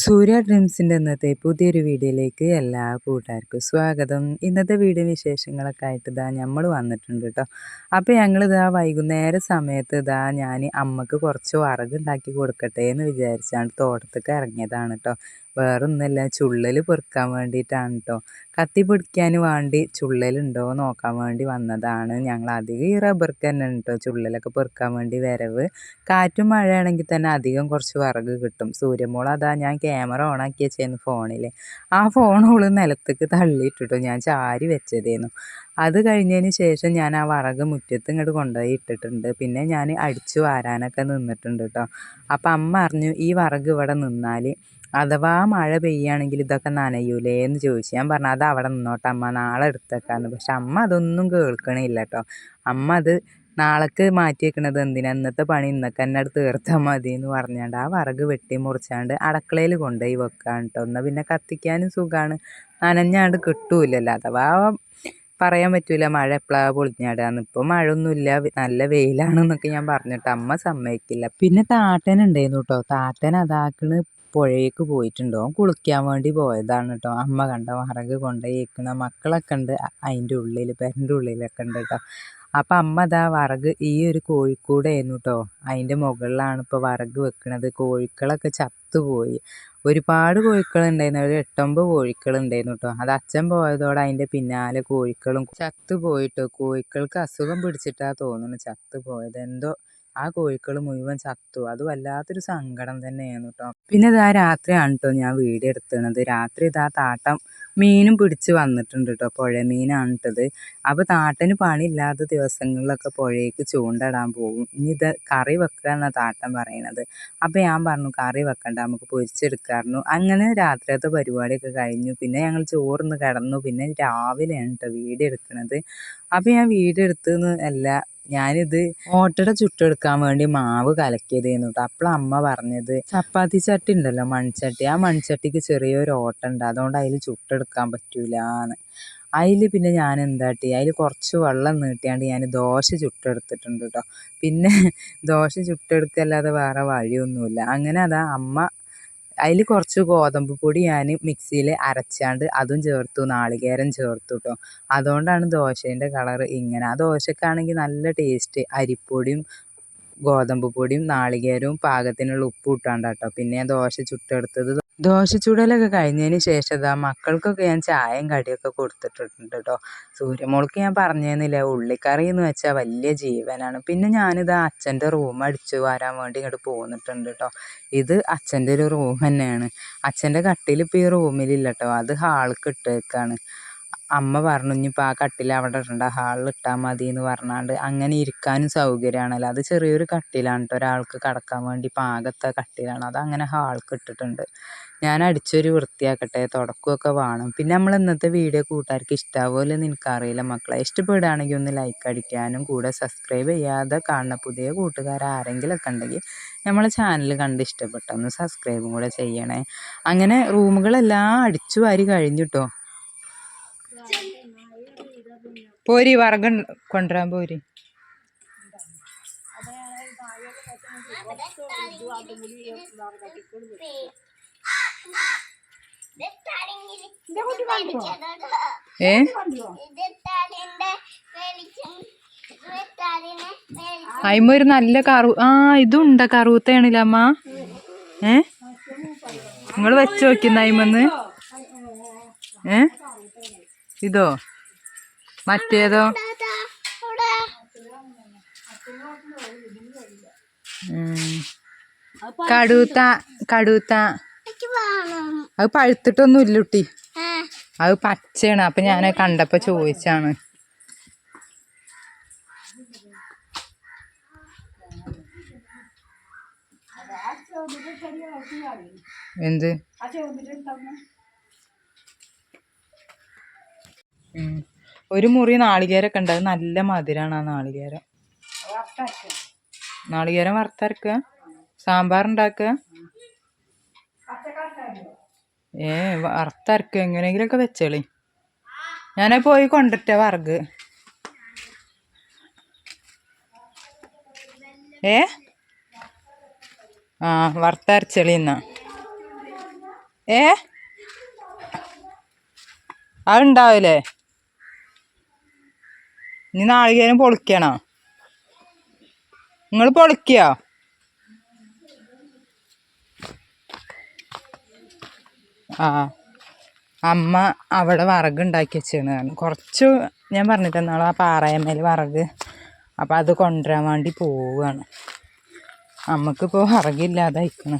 സൂര്യ ഡ്രീംസിന്റെ ഇന്നത്തെ പുതിയൊരു വീഡിയോയിലേക്ക് എല്ലാ കൂട്ടുകാർക്കും സ്വാഗതം. ഇന്നത്തെ വീഡിയോ വിശേഷങ്ങളൊക്കെ ആയിട്ട് ഇതാ നമ്മൾ വന്നിട്ടുണ്ട് കേട്ടോ അപ്പോൾ ഞങ്ങൾ ഇതാ വൈകുന്നേര സമയത്ത് ഇതാ ഞാൻ അമ്മയ്ക്ക് കുറച്ച് വറക് ഉണ്ടാക്കി കൊടുക്കട്ടെ എന്ന് വിചാരിച്ചാണ് തോട്ടത്തേക്ക് ഇറങ്ങിയതാണ് കേട്ടോ വേറൊന്നുമല്ല. ചുള്ളൽ പെറുക്കാൻ വേണ്ടിയിട്ടാണ് കേട്ടോ കത്തി പിടിക്കാൻ വേണ്ടി ചുള്ളലുണ്ടോ നോക്കാൻ വേണ്ടി വന്നതാണ്. ഞങ്ങൾ അധികം ഈ റബ്ബർക്ക് തന്നെ കേട്ടോ ചുള്ളലൊക്കെ പെറുക്കാൻ വേണ്ടി വരവ്. കാറ്റും മഴയാണെങ്കിൽ തന്നെ അധികം കുറച്ച് വിറക് കിട്ടും. സൂര്യമോൾ അതാ ഞാൻ ക്യാമറ ഓൺ ആക്കി വെച്ചേന്ന് ഫോണിൽ ആ ഫോൺ ഓൾ നിലത്തേക്ക് തള്ളിയിട്ടിട്ടു ഞാൻ ചാരി വെച്ചതേന്നു. അത് കഴിഞ്ഞതിന് ശേഷം ഞാൻ ആ വിറക് മുറ്റത്ത് ഇങ്ങോട്ട് കൊണ്ടുപോയി ഇട്ടിട്ടുണ്ട്. പിന്നെ ഞാൻ അടിച്ചു വാരാനൊക്കെ നിന്നിട്ടുണ്ട് കേട്ടോ അപ്പം അമ്മ അറിഞ്ഞു ഈ വിറക് ഇവിടെ നിന്നാൽ അഥവാ മഴ പെയ്യുകയാണെങ്കിൽ ഇതൊക്കെ നനയൂലേ എന്ന് ചോദിച്ചു. ഞാൻ പറഞ്ഞു അത് അവിടെ നിന്നോട്ടെ അമ്മ നാളെ എടുത്തേക്കാന്ന്. പക്ഷെ അമ്മ അതൊന്നും കേൾക്കണില്ല കേട്ടോ. അമ്മ അത് നാളേക്ക് മാറ്റി വെക്കണത് എന്തിനാ? ഇന്നത്തെ പണി ഇന്നൊക്കെ തന്നെ തീർത്താൽ മതി എന്ന് പറഞ്ഞാണ്ട് ആ വറക് വെട്ടി മുറിച്ചാണ്ട് അടക്കളയിൽ കൊണ്ടുപോയി വെക്കാൻ കേട്ടോ. എന്നാൽ പിന്നെ കത്തിക്കാനും സുഖമാണ്. നനഞ്ഞാണ്ട് കിട്ടൂലല്ലോ. അഥവാ പറയാൻ പറ്റൂല മഴ എപ്പോഴാണ് പൊളിഞ്ഞാടാന്ന്. ഇപ്പോൾ മഴയൊന്നുമില്ല നല്ല വെയിലാണെന്നൊക്കെ ഞാൻ പറഞ്ഞിട്ട് അമ്മ സമ്മതിക്കില്ല. പിന്നെ താട്ടൻ ഉണ്ടായിരുന്നു കേട്ടോ. താട്ടൻ അതാക്കണ് പുഴയ്ക്ക് പോയിട്ടുണ്ടോ. കുളിക്കാൻ വേണ്ടി പോയതാണ് കേട്ടോ അമ്മ കണ്ട മറക് കൊണ്ടുപോയിക്കണ മക്കളൊക്കെ ഉണ്ട്. അതിന്റെ ഉള്ളിൽ പെരന്റെ ഉള്ളിലൊക്കെ ഉണ്ട് കേട്ടോ അപ്പം അമ്മ അതാ വറക് ഈ ഒരു കോഴിക്കൂടായിരുന്നു കേട്ടോ അതിന്റെ മുകളിലാണ് ഇപ്പോൾ വറക് വെക്കണത്. കോഴിക്കളൊക്കെ ചത്തുപോയി ഒരുപാട് കോഴിക്കളുണ്ടായിരുന്നു ഒരു എട്ടൊമ്പത് കോഴിക്കളുണ്ടായിരുന്നു കേട്ടോ അത് അച്ഛൻ പോയതോടെ അതിന്റെ പിന്നാലെ കോഴിക്കളും ചത്തുപോയിട്ടോ കോഴിക്കൾക്ക് അസുഖം പിടിച്ചിട്ടാ തോന്നുന്നു ചത്തുപോയത് എന്തോ ആ കോഴികൾ മുഴുവൻ ചത്തു. അത് വല്ലാത്തൊരു സങ്കടം തന്നെയാണ് കേട്ടോ പിന്നെ ഇതാ രാത്രിയാണ് കേട്ടോ ഞാൻ വീഡിയോ എടുത്തത് രാത്രി ഇതാ താട്ടം മീനും പിടിച്ച് വന്നിട്ടുണ്ട് കേട്ടോ പുഴ മീനാണ് ഇട്ടത് അപ്പോൾ താട്ടന് പണിയില്ലാത്ത ദിവസങ്ങളിലൊക്കെ പുഴയ്ക്ക് ചൂണ്ടടാൻ പോകും. ഇനി ഇത് കറി വെക്കുക എന്നാണ് താട്ടൻ പറയണത്. അപ്പോൾ ഞാൻ പറഞ്ഞു കറി വെക്കണ്ട നമുക്ക് പൊരിച്ചെടുക്കാറുണ്ട് അങ്ങനെ രാത്രിയത്തെ പരിപാടിയൊക്കെ കഴിഞ്ഞു. പിന്നെ ഞങ്ങൾ ചോറിന്ന് കിടന്നു. പിന്നെ രാവിലെയാണ് കേട്ടോ വീഡിയോ എടുക്കുന്നത് അപ്പോൾ ഞാൻ വീഡിയോ എടുത്തെന്ന് അല്ല ഞാനിത് ഓട്ടയുടെ ചുട്ടെടുക്കാൻ വേണ്ടി മാവ് കലക്കിയത് കേട്ടോ അപ്പോൾ അമ്മ പറഞ്ഞത് ചപ്പാത്തി ചട്ടി ഉണ്ടല്ലോ മൺചട്ടി. ആ മൺചട്ടിക്ക് ചെറിയൊരു ഓട്ട ഉണ്ട് അതുകൊണ്ട് അതിൽ ചുട്ടെടുക്കാൻ പറ്റൂലാന്ന്. അതിൽ പിന്നെ ഞാൻ എന്താട്ടി അതിൽ കുറച്ച് വെള്ളം നീട്ടിയാണ്ട് ഞാൻ ദോശ ചുട്ടെടുത്തിട്ടുണ്ട് കേട്ടോ പിന്നെ ദോശ ചുട്ടെടുക്കല്ലാതെ വേറെ വഴിയൊന്നുമില്ല അങ്ങനെ അതാ അമ്മ അതിൽ കുറച്ച് ഗോതമ്പ് പൊടി ഞാൻ മിക്സിയിൽ അരച്ചാണ്ട് അതും ചേർത്തു നാളികേരം ചേർത്തു കേട്ടോ അതുകൊണ്ടാണ് ദോശേന്റെ കളർ ഇങ്ങനെ. ആ ദോശക്കാണെങ്കിൽ നല്ല ടേസ്റ്റ്. അരിപ്പൊടിയും ഗോതമ്പ് പൊടിയും നാളികേരവും പാകത്തിനുള്ള ഉപ്പ് ഇട്ടാണ്ട് പിന്നെ ദോശ ചുട്ടെടുത്തത് ദോശ ചുടലൊക്കെ കഴിഞ്ഞതിന് ശേഷം ഇതാ മക്കൾക്കൊക്കെ ഞാൻ ചായയും കടിയൊക്കെ കൊടുത്തിട്ടുണ്ട് കേട്ടോ സൂര്യമോൾക്ക് ഞാൻ പറഞ്ഞിരുന്നില്ല ഉള്ളിക്കറി എന്ന് വെച്ചാൽ വലിയ ജീവനാണ്. പിന്നെ ഞാനിത് അച്ഛന്റെ റൂം അടിച്ചു വരാൻ വേണ്ടി ഇങ്ങോട്ട് പോന്നിട്ടുണ്ട് കേട്ടോ ഇത് അച്ഛന്റെ ഒരു റൂം തന്നെയാണ്. അച്ഛന്റെ കട്ടിൽ ഇപ്പോൾ ഈ റൂമിലില്ല കേട്ടോ അത് ഹാൾക്ക് ഇട്ടേക്കാണ്. അമ്മ പറഞ്ഞു ഇനിയിപ്പോൾ ആ കട്ടിൽ അവിടെ ഇടണ്ട ഹാളിൽ ഇട്ടാൽ മതി എന്ന് പറഞ്ഞാണ്ട് അങ്ങനെ ഇരിക്കാനും സൗകര്യമാണല്ലോ. അത് ചെറിയൊരു കട്ടിലാണ് കേട്ടോ ഒരാൾക്ക് കിടക്കാൻ വേണ്ടി പാകത്തെ കട്ടിലാണ്. അത് അങ്ങനെ ഹാൾക്ക് ഇട്ടിട്ടുണ്ട്. ഞാൻ അടിച്ചൊരു വൃത്തിയാക്കട്ടെ തുടക്കമൊക്കെ വേണം. പിന്നെ നമ്മൾ ഇന്നത്തെ വീഡിയോ കൂട്ടുകാർക്ക് ഇഷ്ടാവുമല്ലോ എന്ന് എനിക്കറിയില്ല മക്കളെ. ഇഷ്ടപ്പെടുകയാണെങ്കിൽ ഒന്ന് ലൈക്ക് അടിക്കാനും കൂടെ സബ്സ്ക്രൈബ് ചെയ്യാതെ കാണുന്ന പുതിയ കൂട്ടുകാർ ആരെങ്കിലുമൊക്കെ ഉണ്ടെങ്കിൽ നമ്മളെ ചാനൽ കണ്ട് ഇഷ്ടപ്പെട്ടൊന്ന് സബ്സ്ക്രൈബും കൂടെ ചെയ്യണേ. അങ്ങനെ റൂമുകളെല്ലാം അടിച്ചു വാരി കഴിഞ്ഞിട്ടോ പോരി വറക് കൊണ്ടുവരാൻ പോരി. ഏ? അയിമ ഒരു നല്ല കറു ആ ഇതുണ്ട. കറുത്തയാണില്ല അമ്മ? ഏ? നിങ്ങൾ വെച്ച് നോക്കുന്ന അയിമന്ന്. ഏ? ഇതോ? മറ്റേതോ? കടൂത്ത കടൂത്ത. അത് പഴുത്തിട്ടൊന്നും ഇല്ല കുട്ടി. അത് പച്ചയാണ്. അപ്പൊ ഞാൻ കണ്ടപ്പോ ചോദിച്ചാണ്. എന്ത്? ഒരു മുറി നാളികേരൊക്കെ ഉണ്ട്. അത് നല്ല മധുരാണ് ആ നാളികേരം. നാളികേരം വറുത്തരക്കുക. സാമ്പാർ ഉണ്ടാക്കുക. ഏ വറുത്തരക്കുക. എങ്ങനെയെങ്കിലുമൊക്കെ വെച്ചോളി. ഞാൻ പോയി കൊണ്ടിട്ട വർഗ് ഏ? ആ വറുത്തരച്ചെളി എന്നാ ഏ? അതുണ്ടാവില്ലേ ഇനി നാളികേരം പൊളിക്കണോ? നിങ്ങൾ പൊളിക്കോ? ആ അമ്മ അവിടെ വറക് ഉണ്ടാക്കി വെച്ചാണ് കുറച്ച് ഞാൻ പറഞ്ഞിട്ട് ആ പാറയമ്മേൽ വറക്. അപ്പം അത് കൊണ്ടുവരാൻ വേണ്ടി പോവുകയാണ്. അമ്മക്കിപ്പോൾ വിറകില്ലാതെ വറക്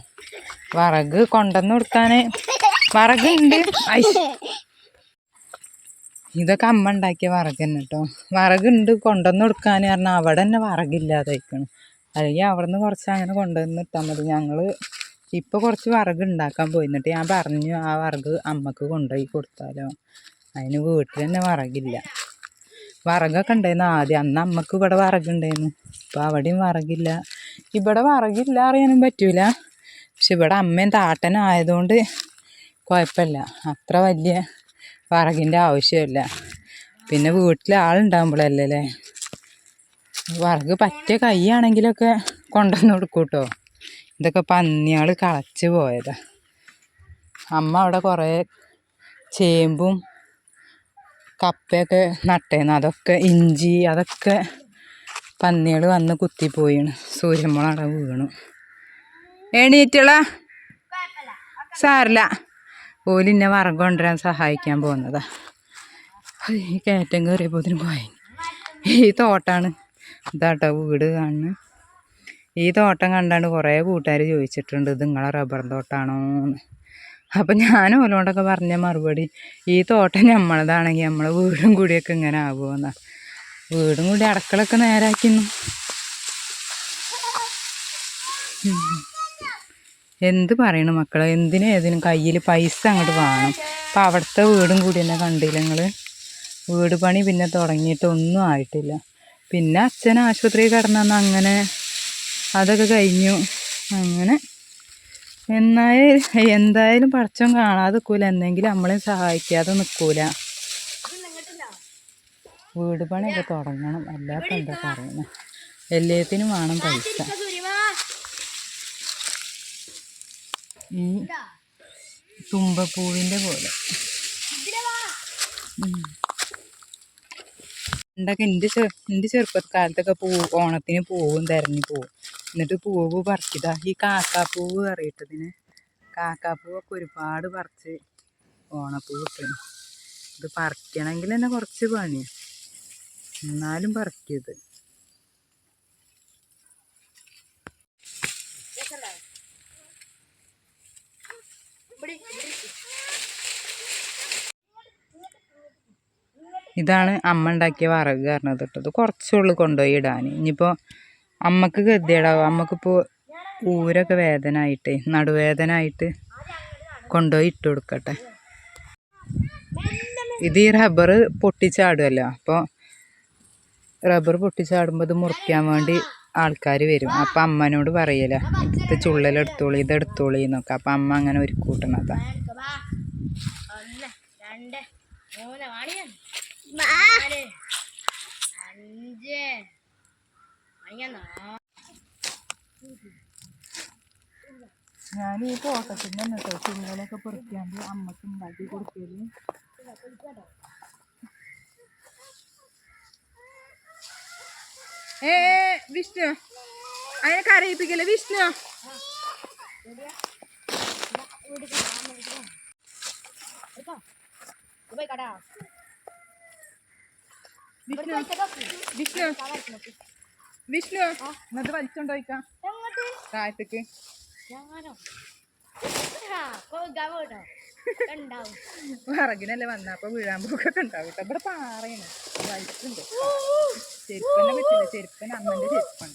വിറക് കൊണ്ടുവന്ന് കൊടുക്കാൻ വറകുണ്ട്. ഐ. ഇതൊക്കെ അമ്മ ഉണ്ടാക്കിയ വിറക് തന്നെ കേട്ടോ വിറകുണ്ട് കൊണ്ടുവന്ന് കൊടുക്കാൻ പറഞ്ഞാൽ അവിടെ തന്നെ വിറകില്ലാതായിരിക്കണം അല്ലെങ്കിൽ അവിടെ നിന്ന് കുറച്ച് അങ്ങനെ കൊണ്ടുവന്ന് ഇട്ടാൽ മതി. ഞങ്ങൾ ഇപ്പോൾ കുറച്ച് വിറക് ഉണ്ടാക്കാൻ പോയി. എന്നിട്ട് ഞാൻ പറഞ്ഞു ആ വിറക് അമ്മയ്ക്ക് കൊണ്ടുപോയി കൊടുത്താലോ. അതിന് വീട്ടിൽ തന്നെ വിറകില്ല. വിറകൊക്കെ ഉണ്ടായിരുന്നു ആദ്യം. അന്ന് അമ്മയ്ക്ക് ഇവിടെ വിറകുണ്ടായിരുന്നു ഇപ്പം അവിടെയും വിറകില്ല. ഇവിടെ വിറകില്ല അറിയാനും പറ്റൂല. പക്ഷെ ഇവിടെ അമ്മയും താട്ടനും ആയതുകൊണ്ട് കുഴപ്പമില്ല. അത്ര വലിയ വിറകിന്റെ ആവശ്യമില്ല. പിന്നെ വീട്ടിൽ ആളുണ്ടാകുമ്പോഴല്ലേ അല്ലേ വിറക് പറ്റിയ കൈയാണെങ്കിലൊക്കെ കൊണ്ടുവന്ന് കൊടുക്കും കേട്ടോ ഇതൊക്കെ പന്നിയാൾ കളച്ച് പോയതാ. അമ്മ അവിടെ കുറേ ചേമ്പും കപ്പയൊക്കെ നട്ടേന്ന്. അതൊക്കെ ഇഞ്ചി അതൊക്കെ പന്നികൾ വന്ന് കുത്തിപ്പോയിണ്. സൂര്യമ്മളവിടെ വീണു. എണീറ്റുള്ള സാറില്ല ഓലിന്നെ വറം കൊണ്ടുവരാൻ സഹായിക്കാൻ പോകുന്നതാ. ഈ കയറ്റം കയറിയപ്പോതിനും പോയി ഈ തോട്ടാണ്. ഇതാട്ടോ വീട് കാണുന്നത് ഈ തോട്ടം കണ്ടാണ്ട് കുറേ കൂട്ടുകാർ ചോദിച്ചിട്ടുണ്ട് ഇത് നിങ്ങളെ റബ്ബർ തോട്ടാണോന്ന്? അപ്പം ഞാൻ ഓലോണ്ടൊക്കെ പറഞ്ഞ മറുപടി ഈ തോട്ടം നമ്മളതാണെങ്കിൽ നമ്മളെ വീടും കൂടിയൊക്കെ ഇങ്ങനെ ആകുമെന്നാ വീടും കൂടി അടക്കളൊക്കെ നേരാക്കുന്നു. എന്ത് പറയണു മക്കളെ? എന്തിനും ഏതിനും കയ്യിൽ പൈസ അങ്ങോട്ട് വേണം. അപ്പം അവിടുത്തെ വീടും കൂടി തന്നെ കണ്ടില്ല നിങ്ങൾ വീട് പണി പിന്നെ തുടങ്ങിയിട്ട് ഒന്നും ആയിട്ടില്ല. പിന്നെ അച്ഛൻ ആശുപത്രിയിൽ കിടന്നു അങ്ങനെ അതൊക്കെ കഴിഞ്ഞു. അങ്ങനെ എന്നാലും എന്തായാലും പടച്ചോൻ കാണാതെ നിൽക്കൂല എന്തെങ്കിലും നമ്മളെ സഹായിക്കാതെ നിൽക്കൂല വീട് പണിയൊക്കെ തുടങ്ങണം. അല്ലാത്ത എന്താ പറയുന്നത് എല്ലാത്തിനും വേണം പൈസ. ഈ തുമ്പപ്പൂവിന്റെ പോലെ. പണ്ടൊക്കെ എന്റെ ചെറു എന്റെ ചെറുപ്പക്കാലത്തൊക്കെ പൂ ഓണത്തിന് പൂവും തിരഞ്ഞു പോവും എന്നിട്ട് പൂവ് പറിച്ചിട്ടാ ഈ കാക്കാപ്പൂവ് അറിയിട്ടതിന്? കാക്കാപ്പൂവൊക്കെ ഒരുപാട് പറിച്ച് ഓണപ്പൂവ് ഇട്ടു ഇത് പറിക്കണമെങ്കിൽ തന്നെ കുറച്ച് പണിയാണ് എന്നാലും പറിക്കരുത്. ഇതാണ് അമ്മ ഉണ്ടാക്കിയ വറക് പറഞ്ഞത് തൊട്ടത് കുറച്ചുള്ളു കൊണ്ടുപോയി ഇടാൻ. ഇനിയിപ്പോൾ അമ്മയ്ക്ക് ഗതിയേടാവും അമ്മക്കിപ്പോൾ ഊരൊക്കെ വേദന ആയിട്ട് നടുവേദന ആയിട്ട് കൊണ്ടുപോയി ഇട്ട് കൊടുക്കട്ടെ. ഇത് ഈ റബ്ബർ പൊട്ടിച്ചാടുമല്ലോ അപ്പോൾ റബ്ബർ പൊട്ടിച്ചാടുമ്പോൾ ഇത് മുറിക്കാൻ വേണ്ടി ആൾക്കാർ വരും. അപ്പം അമ്മനോട് പറയല ഇത് ചുള്ളലെടുത്തോളി ഇത് എടുത്തോളി എന്നൊക്കെ. അപ്പം അമ്മ അങ്ങനെ ഒരു കൂട്ടണതാ നാല് അഞ്ച്. ഞാൻ ഈ തോട്ടത്തിന്റെ കേട്ടോ ചിങ്ങലൊക്കെ പൊറിക്കാണ്ട് അമ്മയ്ക്ക് ഉണ്ടാക്കി കൊടുക്കൽ. ഏ വിഷ്ണു. അതിനെ കരയിപ്പിക്കല്ലേ വിഷ്ണു? പോയി കടാ. വിഷ്ണു വിഷ്ണു. വിഷ്ണു എന്നിട്ട് വലിച്ചോണ്ടോയിക്കാം എങ്ങോട്ട്? താഴത്തേക്ക്. വിറകിനല്ലേ വന്ന അപ്പൊ വീഴാൻ പോക്കൊക്കെ ഉണ്ടാവും കേട്ടോ. ഇവിടെ പാറയാണ്. വലിച്ചുണ്ട് ചെരുപ്പന്നെ പറ്റില്ല ചെരുപ്പൻ അമ്മന്റെ ചെരുപ്പാണ്.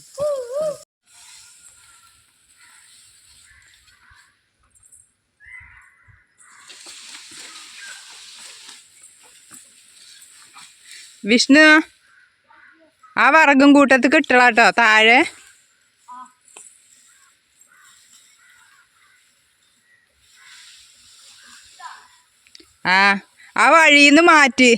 വിഷ്ണു ആ വറകും കൂട്ടത്ത് കിട്ടളാട്ടോ താഴെ. ആ ആ വഴിയിൽ നിന്ന് മാറ്റി.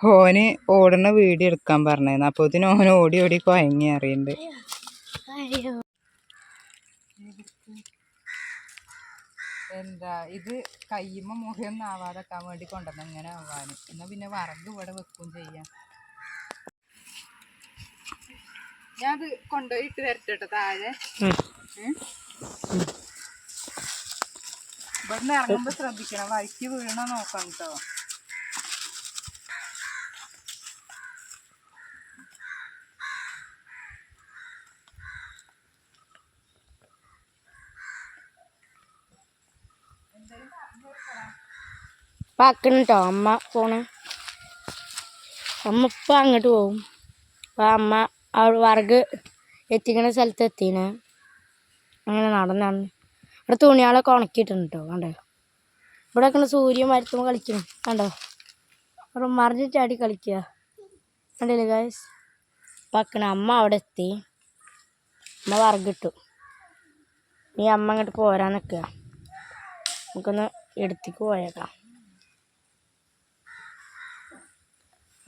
ഓന് ഓടണ വീട് എടുക്കാൻ പറഞ്ഞു അപ്പൊ ഇതിന് ഓന് ഓടി ഓടി കൊയങ്ങി അറിയണ്ട് എന്താ ഇത് കയ്യുമ്മ മുറിയൊന്നും ആവാതെക്കാൻ വേണ്ടി കൊണ്ടുവന്ന ഇങ്ങനെ ആവാൻ എന്നാ പിന്നെ വറക് ഇവിടെ വെക്കും ചെയ്യാം. ഞാൻ അത് കൊണ്ടുപോയി ഇട്ട് വരട്ടെ താഴെ. ഇവിടുന്ന് ഇറങ്ങുമ്പോ ശ്രദ്ധിക്കണം. വഴിക്ക് വീണോ നോക്കണം കേട്ടോ പാക്കണം അമ്മ പോണ്. അമ്മ ഇപ്പം അങ്ങോട്ട് പോകും അപ്പം അമ്മ അവിടെ വറക് എത്തിക്കണ സ്ഥലത്ത് എത്തിന്. അങ്ങനെ നടന്നാണ്. നടന്ന് ഇവിടെ തുണികളൊക്കെ ഉണക്കിയിട്ടുണ്ട് കേട്ടോ കണ്ടോ? ഇവിടെ ഒക്കെ സൂര്യൻ മരത്തുമ്പോൾ കളിക്കണം കണ്ടോ? അവിടെ മറിഞ്ഞ് ചാടി കളിക്കുക. കണ്ടില്ലേ ഗായ്സ് പക്കണ അമ്മ അവിടെ എത്തി. അമ്മ വറകിട്ടു ഈ അമ്മ അങ്ങോട്ട് പോരാൻ നിൽക്കുക. നമുക്കൊന്ന് എടുത്തേക്ക് പോയേക്കാം.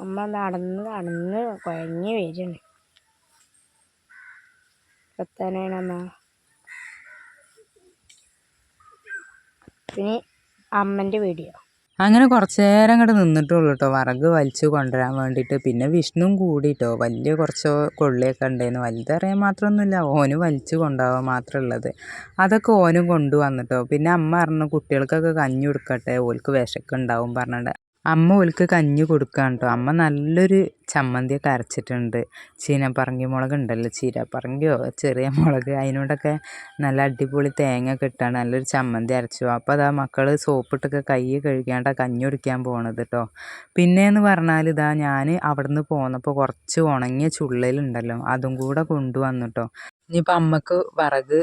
അമ്മ നടന്ന് നടന്ന് കുഴഞ്ഞ് വരികയാണ്. എത്താനാണ് അമ്മ? പിന്നെ അമ്മന്റെ വീഡിയോ. അങ്ങനെ കുറച്ച് നേരം അങ്ങോട്ട് നിന്നിട്ടുള്ളൂ കേട്ടോ വറക് വലിച്ചു കൊണ്ടുവരാൻ വേണ്ടിയിട്ട്. പിന്നെ വിഷ്ണുവും കൂടിയിട്ടോ വലിയ കുറച്ച് കൊള്ളിയൊക്കെ ഉണ്ടായിരുന്നു വലുതറിയാൻ മാത്രമൊന്നുമില്ല. ഓന് വലിച്ചു കൊണ്ടുപോകാൻ മാത്രമേ ഉള്ളത്. അതൊക്കെ ഓനും കൊണ്ടുവന്നിട്ടോ. പിന്നെ അമ്മ പറഞ്ഞു കുട്ടികൾക്കൊക്കെ കഞ്ഞി കൊടുക്കട്ടെ. ഓൽക്ക് വിശക്കുണ്ടാവും പറഞ്ഞിട്ട്. അമ്മ ഓൽക്ക് കഞ്ഞി കൊടുക്കാൻ കേട്ടോ അമ്മ നല്ലൊരു ചമ്മന്തിയൊക്കെ അരച്ചിട്ടുണ്ട്. ചീനപ്പറങ്കി മുളക് ഉണ്ടല്ലോ ചീരപ്പറങ്കിയോ ചെറിയ മുളക് അതിനോടൊക്കെ നല്ല അടിപൊളി തേങ്ങ ഒക്കെ ഇട്ടാണ് നല്ലൊരു ചമ്മന്തി അരച്ചു. അപ്പോൾ അതാ മക്കൾ സോപ്പിട്ടൊക്കെ കൈ കഴുകിയാണ്ടാ കഞ്ഞി കുടിക്കാൻ പോണത് കേട്ടോ പിന്നെയെന്ന് പറഞ്ഞാൽ ഇതാ ഞാൻ അവിടുന്ന് പോന്നപ്പോൾ കുറച്ച് ഉണങ്ങിയ ചുള്ളലുണ്ടല്ലോ. അതും കൂടെ കൊണ്ടുവന്നു കേട്ടോ ഇനിയിപ്പോൾ അമ്മയ്ക്ക് വിറക്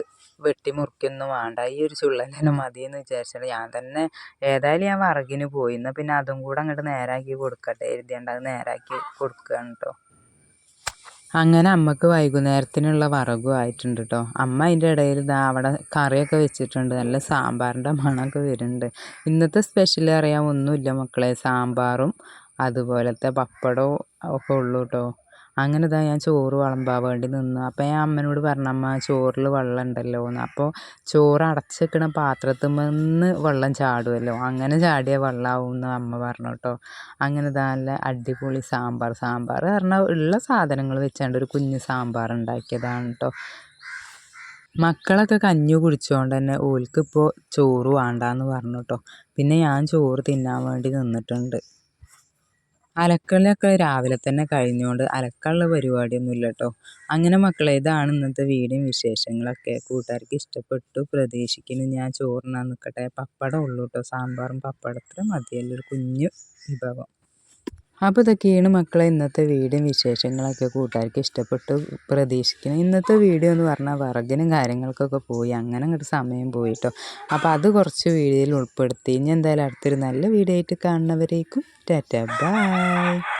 വെട്ടി മുറിക്കൊന്നും വേണ്ട. ഈ ഒരു ചുള്ളൽ തന്നെ മതി എന്ന് വിചാരിച്ചിട്ട് ഞാൻ തന്നെ ഏതായാലും ഞാൻ വിറകിന് പോയി. എന്നാൽ പിന്നെ അതും കൂടെ അങ്ങോട്ട് നേരാക്കി കൊടുക്കട്ടെ എഴുതിയാണ്ട് അത് നേരാക്കി കൊടുക്കുകയാണ് കേട്ടോ അങ്ങനെ അമ്മയ്ക്ക് വൈകുന്നേരത്തിനുള്ള വറകും ആയിട്ടുണ്ട് കേട്ടോ അമ്മ അതിന്റെ ഇടയിൽ ഇതാ അവിടെ കറിയൊക്കെ വെച്ചിട്ടുണ്ട്. നല്ല സാമ്പാറിന്റെ മണമൊക്കെ വരുന്നുണ്ട്. ഇന്നത്തെ സ്പെഷ്യൽ അറിയാൻ ഒന്നുമില്ല മക്കളെ. സാമ്പാറും അതുപോലത്തെ പപ്പടവും ഒക്കെ ഉള്ളൂ കേട്ടോ അങ്ങനെ ഇതാ ഞാൻ ചോറ് വിളമ്പാൻ വേണ്ടി നിന്നു. അപ്പോൾ ഞാൻ അമ്മനോട് പറഞ്ഞു അമ്മ ചോറിൽ വെള്ളം ഉണ്ടല്ലോ എന്ന്. അപ്പോൾ ചോറ് അടച്ച് വെക്കണ പാത്രത്തിൽ നിന്ന് വെള്ളം ചാടുമല്ലോ അങ്ങനെ ചാടിയ വെള്ളമാവും എന്ന് അമ്മ പറഞ്ഞു കേട്ടോ. അങ്ങനെ ഇതാ നല്ല അടിപൊളി സാമ്പാർ. സാമ്പാർ പറഞ്ഞാൽ ഉള്ള സാധനങ്ങൾ വെച്ചാണ്ട് ഒരു കുഞ്ഞ് സാമ്പാർ ഉണ്ടാക്കിയതാണ് കേട്ടോ. മക്കളൊക്കെ കഞ്ഞി കുടിച്ചുകൊണ്ട് തന്നെ ഓൽക്കിപ്പോൾ ചോറ് വേണ്ടാന്ന് പറഞ്ഞു കേട്ടോ. പിന്നെ ഞാൻ ചോറ് തിന്നാൻ വേണ്ടി നിന്നിട്ടുണ്ട്. അലക്കലൊക്കെ രാവിലെ തന്നെ കഴിഞ്ഞുകൊണ്ട് അലക്കാനുള്ള പരിപാടിയൊന്നുമില്ല കേട്ടോ അങ്ങനെ മക്കളെ ഇതാണ് ഇന്നത്തെ വീടും വിശേഷങ്ങളൊക്കെ. കൂട്ടുകാർക്ക് ഇഷ്ടപ്പെട്ടു പ്രതീക്ഷിക്കുന്നു ഞാൻ ചോറിനാൻ നിൽക്കട്ടെ പപ്പടം ഉള്ളൂ കേട്ടോ സാമ്പാറും പപ്പടത്തിനും മതിയല്ലോ ഒരു കുഞ്ഞു വിഭവം. അപ്പോൾ ഇതൊക്കെയാണ് മക്കളെ ഇന്നത്തെ വീഡിയോ വിശേഷങ്ങളൊക്കെ കൂട്ടുകാർക്ക് ഇഷ്ടപ്പെട്ടു പ്രതീക്ഷിക്കുന്നു. ഇന്നത്തെ വീഡിയോ എന്ന് പറഞ്ഞാൽ വിറകിനും കാര്യങ്ങൾക്കൊക്കെ പോയി. അങ്ങനെ അങ്ങോട്ട് സമയം പോയിട്ടോ. അപ്പോൾ അത് കുറച്ച് വീഡിയോയിൽ ഉൾപ്പെടുത്തി. ഇനി എന്തായാലും അടുത്തൊരു നല്ല വീഡിയോ ആയിട്ട് കാണുന്നവരേക്കും ടാറ്റ. ബൈ.